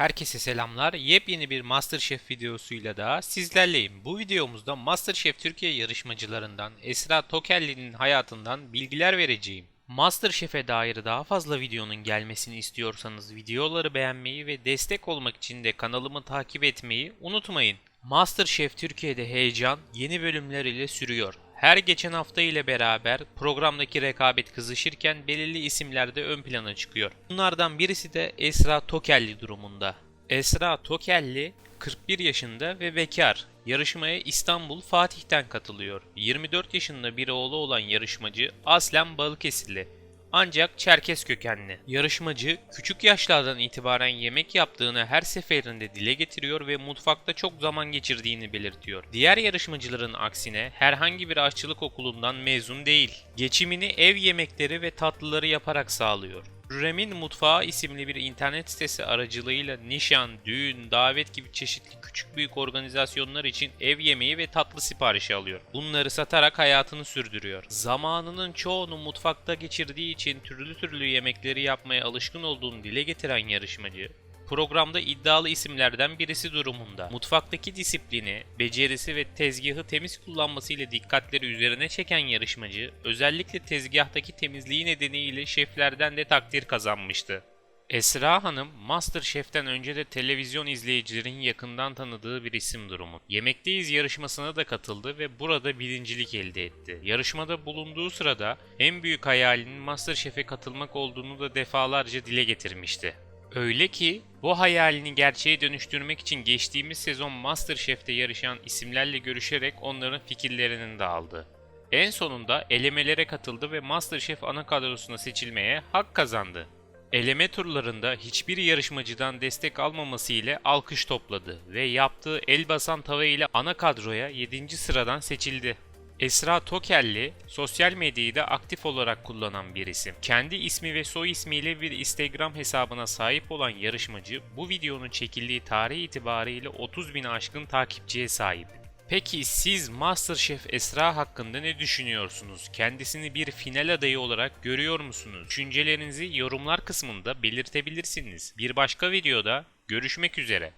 Herkese selamlar. Yepyeni bir MasterChef videosuyla daha sizlerleyim. Bu videomuzda MasterChef Türkiye yarışmacılarından Esra Tokelli'nin hayatından bilgiler vereceğim. MasterChef'e dair daha fazla videonun gelmesini istiyorsanız videoları beğenmeyi ve destek olmak için de kanalımı takip etmeyi unutmayın. MasterChef Türkiye'de heyecan yeni bölümler ile sürüyor. Her geçen hafta ile beraber programdaki rekabet kızışırken belirli isimler de ön plana çıkıyor. Bunlardan birisi de Esra Tokelli durumunda. Esra Tokelli 41 yaşında ve bekar. Yarışmaya İstanbul Fatih'ten katılıyor. 24 yaşında bir oğlu olan yarışmacı aslen Balıkesirli. Ancak Çerkes kökenli. Yarışmacı küçük yaşlardan itibaren yemek yaptığını her seferinde dile getiriyor ve mutfakta çok zaman geçirdiğini belirtiyor. Diğer yarışmacıların aksine herhangi bir aşçılık okulundan mezun değil. Geçimini ev yemekleri ve tatlıları yaparak sağlıyor. Hürrem'in Mutfağı isimli bir internet sitesi aracılığıyla nişan, düğün, davet gibi çeşitli küçük büyük organizasyonlar için ev yemeği ve tatlı siparişi alıyor. Bunları satarak hayatını sürdürüyor. Zamanının çoğunu mutfakta geçirdiği için türlü türlü yemekleri yapmaya alışkın olduğunu dile getiren yarışmacı, programda iddialı isimlerden birisi durumunda. Mutfaktaki disiplini, becerisi ve tezgahı temiz kullanmasıyla dikkatleri üzerine çeken yarışmacı, özellikle tezgahtaki temizliği nedeniyle şeflerden de takdir kazanmıştı. Esra Hanım, Masterchef'ten önce de televizyon izleyicilerin yakından tanıdığı bir isim durumu. Yemekteyiz yarışmasına da katıldı ve burada birincilik elde etti. Yarışmada bulunduğu sırada en büyük hayalinin Masterchef'e katılmak olduğunu da defalarca dile getirmişti. Öyle ki bu hayalini gerçeğe dönüştürmek için geçtiğimiz sezon MasterChef'te yarışan isimlerle görüşerek onların fikirlerinin de aldı. En sonunda elemelere katıldı ve MasterChef ana kadrosuna seçilmeye hak kazandı. Eleme turlarında hiçbir yarışmacıdan destek almaması ile alkış topladı ve yaptığı el basan tava ile ana kadroya 7. sıradan seçildi. Esra Tokelli, sosyal medyayı da aktif olarak kullanan bir isim. Kendi ismi ve soy ismiyle bir Instagram hesabına sahip olan yarışmacı, bu videonun çekildiği tarih itibariyle 30 bin aşkın takipçiye sahip. Peki siz MasterChef Esra hakkında ne düşünüyorsunuz? Kendisini bir final adayı olarak görüyor musunuz? Düşüncelerinizi yorumlar kısmında belirtebilirsiniz. Bir başka videoda görüşmek üzere.